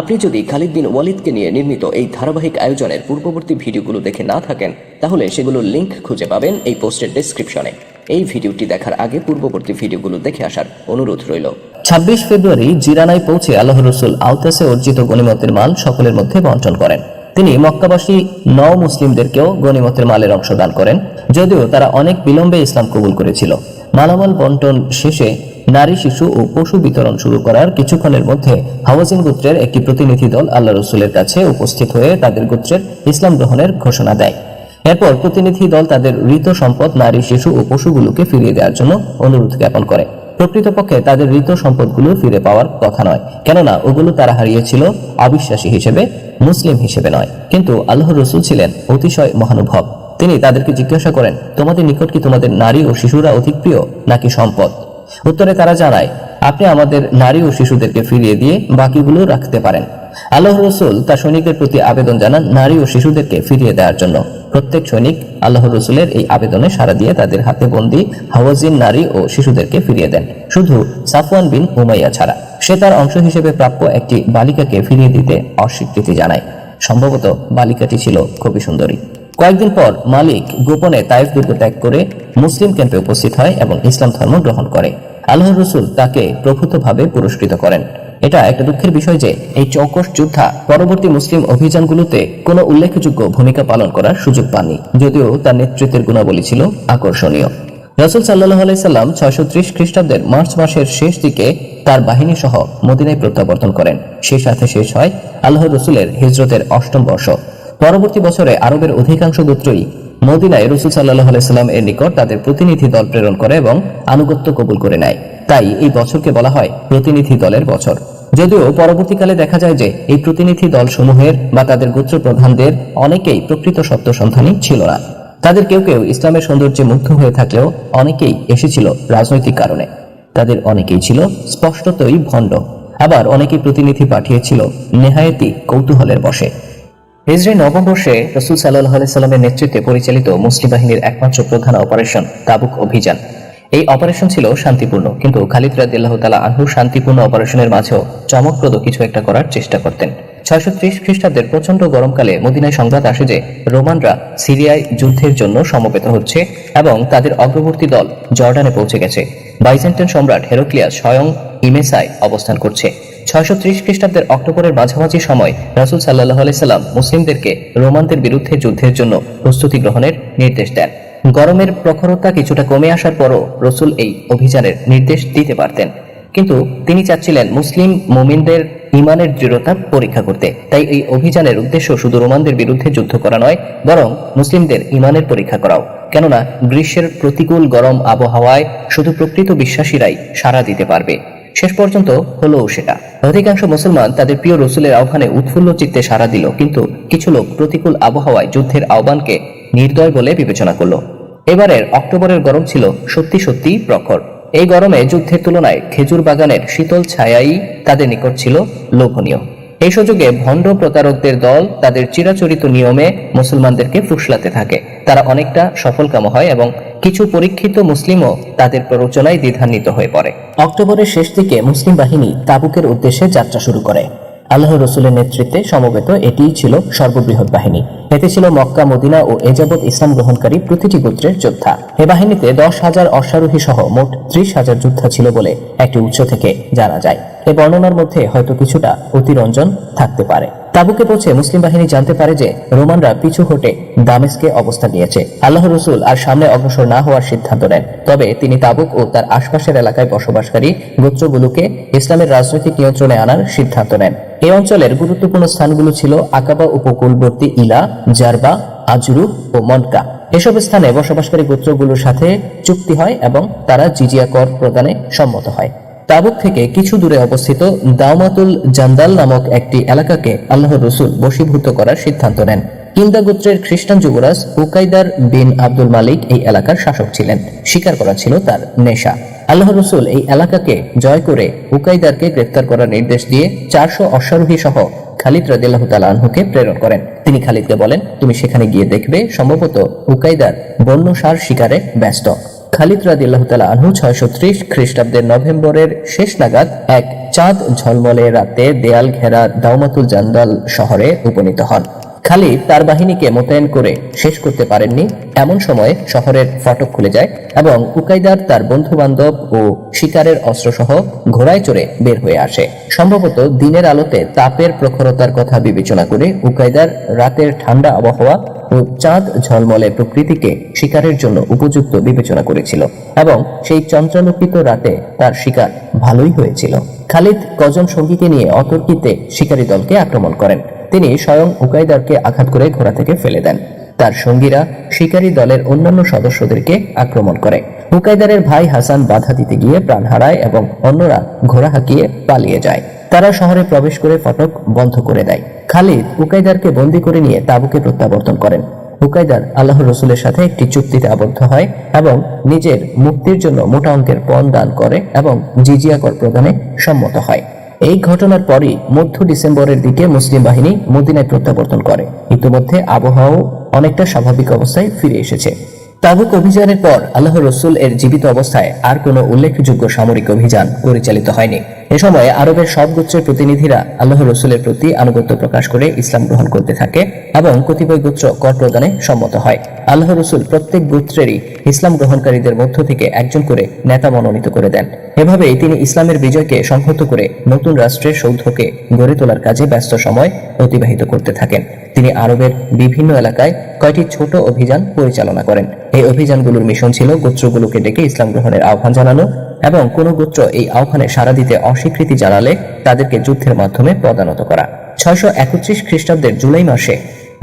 আপনি যদি খালিদ বিন ওয়ালিদকে নিয়ে নির্মিত এই ধারাবাহিক আয়োজনের পূর্ববর্তী ভিডিওগুলো দেখে না থাকেন, তাহলে সেগুলোর লিংক খুঁজে পাবেন এই পোস্টের ডেসক্রিপশনে এই ভিডিওটি দেখার আগে পূর্ববর্তী ভিডিওগুলো দেখে আসার অনুরোধ রইল। ছাব্বিশ ফেব্রুয়ারি জিরানায় পৌঁছে আল্লাহ রসুল আউতাসে অর্জিত গণিমতের মাল সকলের মধ্যে বন্টন করেন। তিনি মক্কাবাসী ন মুসলিমদেরকেও গণিমতের মালের অংশ দান করেন, যদিও তারা অনেক বিলম্বে ইসলাম কবুল করেছিল। মালামাল বন্টন শেষে নারী, শিশু ও পশু বিতরণ শুরু করার কিছুক্ষণের মধ্যে হাওয়াজিন গোত্রের একটি প্রতিনিধি দল আল্লাহ রসুলের কাছে উপস্থিত হয়ে তাদের গোত্রের ইসলাম গ্রহণের ঘোষণা দেয়। এরপর প্রতিনিধি দল তাদের ঋত সম্পদ, নারী, শিশু ও পশুগুলোকে ফিরিয়ে দেওয়ার জন্য অনুরোধ জ্ঞাপন করে। প্রকৃতপক্ষে তাদের ঋত সম্পদগুলো ফিরে পাওয়ার কথা নয়, কেননা ওগুলো তারা হারিয়েছিল অবিশ্বাসী হিসেবে, মুসলিম হিসেবে নয়। কিন্তু আল্লাহ রসুল ছিলেন অতিশয় মহানুভব। তিনি তাদেরকে জিজ্ঞাসা করেন, তোমাদের নিকট কি তোমাদের নারী ও শিশুরা অধিক প্রিয় নাকি সম্পদ? উত্তরে তারা জানায়, আপনি আমাদের নারী ও শিশুদেরকে ফিরিয়ে দিয়ে বাকিগুলো রাখতে পারেন। আল্লাহ রসুল তার সৈনিকদের প্রতি আবেদন জানান নারী ও শিশুদেরকে ফিরিয়ে দেওয়ার জন্য। প্রত্যেক সৈনিক আল্লাহ রসুলের এই আবেদনে সাড়া দিয়ে তাদের হাতে বন্দি হাওয়াজিন নারী ও শিশুদেরকে ফিরিয়ে দেন। শুধু সাফওয়ান বিন উমাইয়া ছাড়া। সে তার অংশ হিসেবে প্রাপ্য একটি বালিকাকে ফিরিয়ে দিতে অস্বীকৃতি জানায়। সম্ভবত বালিকাটি ছিল খুবই সুন্দরী। কয়েকদিন পর মালিক গোপনে তাইফ দুর্গ ত্যাগ করে মুসলিম ক্যাম্পে উপস্থিত হয় এবং ইসলাম ধর্ম গ্রহণ করে। আল্লাহ রসুল তাকে প্রভূতভাবে পুরস্কৃত করেন। এটা একটা দুঃখের বিষয় যে এই চৌকস যোদ্ধা পরবর্তী মুসলিম অভিযানগুলোতে কোনো উল্লেখযোগ্য ভূমিকা পালন করার সুযোগ পাননি, যদিও তার নেতৃত্বের গুণাবলী ছিল আকর্ষণীয়। রসুল সাল্লাহ আলাইসাল্লাম ছয়শো ত্রিশ খ্রিস্টাব্দের মার্চ মাসের শেষ দিকে তার বাহিনী সহ মদিনায় প্রত্যাবর্তন করেন। সেই সাথে শেষ হয় আল্লাহ রসুলের হিজরতের অষ্টম বর্ষ। পরবর্তী বছরে আরবের অধিকাংশ গোত্রই মদিনায় রসুল সাল্লাহ আলাইসাল্লাম এর নিকট তাদের প্রতিনিধি দল প্রেরণ করে এবং আনুগত্য কবুল করে নেয়। তাই এই বছরকে বলা হয় প্রতিনিধি দলের বছর। যদিও পরবর্তীকালে দেখা যায় যে এই প্রতিনিধি দল সমূহের বা তাদের গোত্র প্রধানদের অনেকেই প্রকৃত সত্য সন্ধানই ছিল না। তাদের কেউ কেউ ইসলামের সৌন্দর্যে মুগ্ধ হয়ে থাকলেও অনেকেই এসেছিল রাজনৈতিক কারণে। তাদের অনেকেই ছিল স্পষ্টতই ভণ্ড। আবার অনেকেই প্রতিনিধি পাঠিয়েছিল নেহায়েতি কৌতূহলের বসে হিজরি নববর্ষে রসুল সাল্লাহ সাল্লামের নেতৃত্বে পরিচালিত মুসলিম বাহিনীর একমাত্র প্রধান অপারেশন তাবুক অভিযান। এই অপারেশন ছিল শান্তিপূর্ণ, কিন্তু খালিদ রাদিল্লাহ তালা আনহু শান্তিপূর্ণ অপারেশনের মাঝেও চমকপ্রদ কিছু একটা করার চেষ্টা করতেন। ছয়শো ত্রিশ খ্রিস্টাব্দের প্রচণ্ড গরমকালে মদিনায় সংবাদ আসে যে রোমানরা সিরিয়ায় যুদ্ধের জন্য সমবেত হচ্ছে এবং তাদের অগ্রবর্তী দল জর্ডানে পৌঁছে গেছে। বাইজেন্টাইন সম্রাট হেরোক্লিয়াস স্বয়ং ইমেসায় অবস্থান করছে। ছয়শো ত্রিশ খ্রিস্টাব্দের অক্টোবরের মাঝামাঝি সময় রাসুল সাল্লাহ আলাইসাল্লাম মুসলিমদেরকে রোমানদের বিরুদ্ধে যুদ্ধের জন্য প্রস্তুতি গ্রহণের নির্দেশ দেন। গরমের প্রখরতা কিছুটা কমে আসার পরও রসুল এই অভিযানের নির্দেশ দিতে পারতেন। কিন্তু তিনি চাচ্ছিলেন মুসলিম মোমিনদের ইমানের দৃঢ়তা পরীক্ষা করতে। তাই এই অভিযানের উদ্দেশ্য শুধু রোমানদের বিরুদ্ধে যুদ্ধ করা নয়, বরং মুসলিমদের ইমানের পরীক্ষা করাও। কেননা গ্রীষ্মের প্রতিকূল গরম আবহাওয়ায় শুধু প্রকৃত বিশ্বাসীরাই সাড়া দিতে পারবে। শেষ পর্যন্ত হলোও সেটা। অধিকাংশ মুসলমান তাদের প্রিয় রসুলের আহ্বানে উৎফুল্ল চিত্তে সাড়া দিল, কিন্তু কিছু লোক প্রতিকূল আবহাওয়ায় যুদ্ধের আহ্বানকে নির্দয় বলে বিবেচনা করল। এবারের অক্টোবরের গরম ছিল সত্যি সত্যি প্রখর। এই গরমে যুদ্ধের তুলনায় খেজুর বাগানের শীতল ছায়াই তাদের নিকট ছিল লোভনীয়। এই সুযোগে ভণ্ড প্রতারকদের দল তাদের চিরাচরিত নিয়মে মুসলমানদেরকে ফুসলাতে থাকে। তারা অনেকটা সফলকাম হয় এবং কিছু পরীক্ষিত মুসলিমও তাদের প্ররোচনায় দ্বিধান্বিত হয়ে পড়ে। অক্টোবরের শেষ দিকে মুসলিম বাহিনী তাবুকের উদ্দেশ্যে যাত্রা শুরু করে। আল্লাহ রসুলের নেতৃত্বে সমবেত এটিই ছিল সর্ববৃহৎ বাহিনী। এতে ছিল মক্কা, মদিনা ও এজাবৎ ইসলাম গ্রহণকারী প্রতিটি গোত্রের যোদ্ধা। এ বাহিনীতে দশ হাজার অশ্বারোহী সহ মোট ত্রিশ হাজার যোদ্ধা ছিল বলে একটি উৎস থেকে জানা যায়। এ বর্ণনার মধ্যে হয়তো কিছুটা অতিরঞ্জন থাকতে পারে। তাবুকে পৌঁছে মুসলিম বাহিনী জানতে পারে যে রোমানরা পিছু হটে দামেস্কে অবস্থান নিয়েছে। আল্লাহ রসুল আর সামনে অগ্রসর না হওয়ার সিদ্ধান্ত নেন। তবে তিনি তাবুক ও তার আশপাশের এলাকায় বসবাসকারী গোত্রগুলোকে ইসলামের রাজনৈতিক নিয়ন্ত্রণে আনার সিদ্ধান্ত নেন। এই অঞ্চলের গুরুত্বপূর্ণ স্থানগুলো ছিল আকাবা উপকূলবর্তী ইলা, জারবা, আজরু ও মনকা। এসব স্থানে বসবাসকারী গোত্রগুলোর সাথে চুক্তি হয় এবং তারা জিজিয়া কর প্রদানে সম্মত হয়। তাবুক থেকে কিছু দূরে অবস্থিত দাওমাতুল জান্দাল নামক একটি এলাকাকে আল্লাহর রসুল বশীভূত করার সিদ্ধান্ত নেন। কিন্দা গোত্রের খ্রিস্টান যুবরাজ উকাইদার বিন আব্দুল মালিক এই এলাকার শাসক ছিলেন। স্বীকার করা ছিল তার নেশা। আল্লাহ রসুল এই এলাকাকে জয় করে উকাইদারকে গ্রেফতার করার নির্দেশ দিয়ে চারশো অশ্বারোহী সহ খালিদ রাদিল্লাহ আনহুকে প্রেরণ করেন। তিনি খালিদকে বলেন, তুমি সেখানে গিয়ে দেখবে, সম্ভবত উকাইদার বন্য সার শিকারে ব্যস্ত। খালিদ রাদিল্লাহ তালা আনহু ছয়শো ত্রিশ খ্রিস্টাব্দের নভেম্বরের শেষ নাগাদ এক চাঁদ ঝলমলে রাতে দেয়াল ঘেরা দাওমাতুল জান্দাল শহরে উপনীত হন। খালিদ তার বাহিনীকে মোতায়েন করে শেষ করতে পারেননি। এমন সময় শহরের ফটক খুলে যায় এবং উকাইদার তার বন্ধু বান্ধব ও শিকারের অস্ত্রসহ ঘোড়ায় চড়ে বের হয়ে আসে। সম্ভবত দিনের আলোতে তাপের প্রখরতার কথা বিবেচনা করে উকাইদার রাতের ঠান্ডা আবহাওয়া ও চাঁদ ঝলমলে প্রকৃতিকে শিকারের জন্য উপযুক্ত বিবেচনা করেছিল এবং সেই চন্দ্রালোকিত রাতে তার শিকার ভালোই হয়েছিল। খালিদ কজন সঙ্গীকে নিয়ে অতর্কিতে শিকারী দলকে আক্রমণ করেন। তিনি স্বয়ং উকাইদারকে আঘাত করে ঘোড়া থেকে ফেলে দেন। তার সঙ্গীরা শিকারী দলের অন্যান্য সদস্যদেরকে আক্রমণ করে। উকাইদারের ভাই হাসান বাধা দিতে গিয়ে প্রাণ হারায় এবং অন্যরা ঘোড়া হাঁকিয়ে পালিয়ে যায়। তারা শহরে প্রবেশ করে ফটক বন্ধ করে দেয়। খালিদ উকাইদারকে বন্দী করে নিয়ে তাবুকে প্রত্যাবর্তন করেন। উকাইদার আল্লাহ রসুলের সাথে একটি চুক্তিতে আবদ্ধ হয় এবং নিজের মুক্তির জন্য মোটা অঙ্কের পণ দান করে এবং জিজিয়া কর প্রদানে সম্মত হয়। এই ঘটনার পরই মধ্য ডিসেম্বরের দিকে মুসলিম বাহিনী মদিনায় প্রত্যাবর্তন করে। ইতিমধ্যে আবহাওয়া অনেকটা স্বাভাবিক অবস্থায় ফিরে এসেছে। তাবুক অভিযানের পর আল্লাহ রসুল এর জীবিত অবস্থায় আর কোনো উল্লেখযোগ্য সামরিক অভিযান পরিচালিত হয়নি। এ সময় আরবের সব গোত্রের প্রতিনিধিরা আল্লাহ রসুলের প্রতি আনুগত্য প্রকাশ করে ইসলাম গ্রহণ করতে থাকে এবং কতিপয় গোত্র কর প্রদানে সম্মত হয়। আল্লাহ রসুল প্রত্যেক গোত্রেরই ইসলাম গ্রহণকারীদের মধ্য থেকে একজন করে নেতা মনোনীত করে দেন। এভাবেই তিনি ইসলামের বিজয়কে সংহত করে নতুন রাষ্ট্রের সৌধকে গড়ে তোলার কাজে ব্যস্ত সময় অতিবাহিত করতে থাকেন। তিনি আরবের বিভিন্ন এলাকায় কয়টি ছোট অভিযান পরিচালনা করেন। এই অভিযানগুলোর মিশন ছিল গোত্রগুলোকে ডেকে ইসলাম গ্রহণের আহ্বান জানানো এবং কোন গোত্র এই আহ্বানে সাড়া দিতে অস্বীকৃতি জানালে তাদেরকে যুদ্ধের মাধ্যমে পদানত করা। ছয়শো একত্রিশ খ্রিস্টাব্দের জুলাই মাসে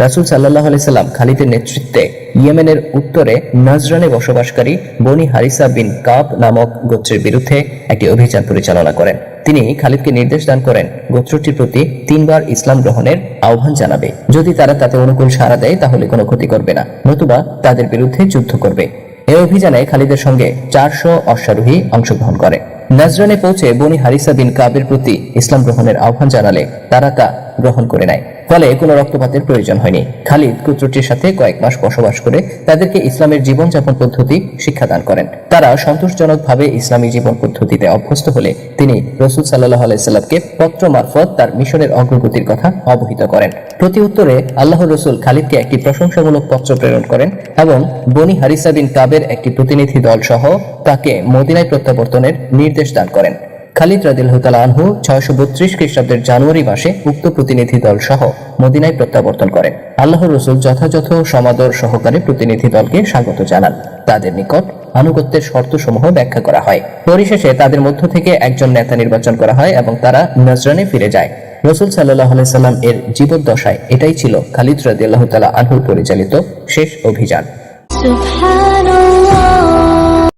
রাসুল সাল্লাহ সাল্লাম খালিদের নেতৃত্বে ইয়েমেনের উত্তরে নাজরানে বসবাসকারী বনি হারিসা বিন কাব নামক গোত্রের বিরুদ্ধে একটি অভিযান পরিচালনা করেন। তিনি খালিদকে নির্দেশ দান করেন, গোত্রটির প্রতি তিনবার ইসলাম গ্রহণের আহ্বান জানাবে। যদি তারা তাতে অনুকূল সাড়া দেয়, তাহলে কোনো ক্ষতি করবে না, নতুবা তাদের বিরুদ্ধে যুদ্ধ করবে। এ অভিযানে খালিদের সঙ্গে চারশো অশ্বারোহী অংশগ্রহণ করে। নাজরানে পৌঁছে বনি হারিসা বিন কাবের প্রতি ইসলাম গ্রহণের আহ্বান জানালে তারা তা গ্রহণ করে নেয় ফলে কোনো রক্তপাতের প্রয়োজন হয়নি। খালিদ কুত্রটির সাথে কয়েক মাস বসবাস করে তাদেরকে ইসলামের জীবনযাপন পদ্ধতি শিক্ষাদান করেন। তারা সন্তোষজনকভাবে ইসলামী জীবন পদ্ধতিতে অভ্যস্ত হলে তিনি রসুল সাল্লাহ আলাইসাল্লামকে পত্র মারফত তার মিশনের অগ্রগতির কথা অবহিত করেন। প্রতি উত্তরে আল্লাহ রসুল খালিদকে একটি প্রশংসামূলক পত্র প্রেরণ করেন এবং বনি হারিসা বিন কাবের একটি প্রতিনিধি দল সহ তাকে মদিনায় প্রত্যাবর্তনের নির্দেশ দান করেন। খালিদ রাদিল্লাহতাল আনহু ছয়শো বত্রিশ খ্রিস্টাব্দের জানুয়ারি মাসে উক্ত প্রতিনিধি দল সহ মদিনায় প্রত্যাবর্তন করেন। আল্লাহ রসুল যথাযথ সমাদর সহকারে প্রতিনিধি দলকে স্বাগত জানান। তাদের নিকট আনুগত্যের শর্ত সমূহ ব্যাখ্যা করা হয়। পরিশেষে তাদের মধ্য থেকে একজন নেতা নির্বাচন করা হয় এবং তারা নজরানে ফিরে যায়। রসুল সাল্লাহ সাল্লাম এর জীবদ্দশায় এটাই ছিল খালিদ রাদিল্লাহ তালা আনহু পরিচালিত শেষ অভিযান।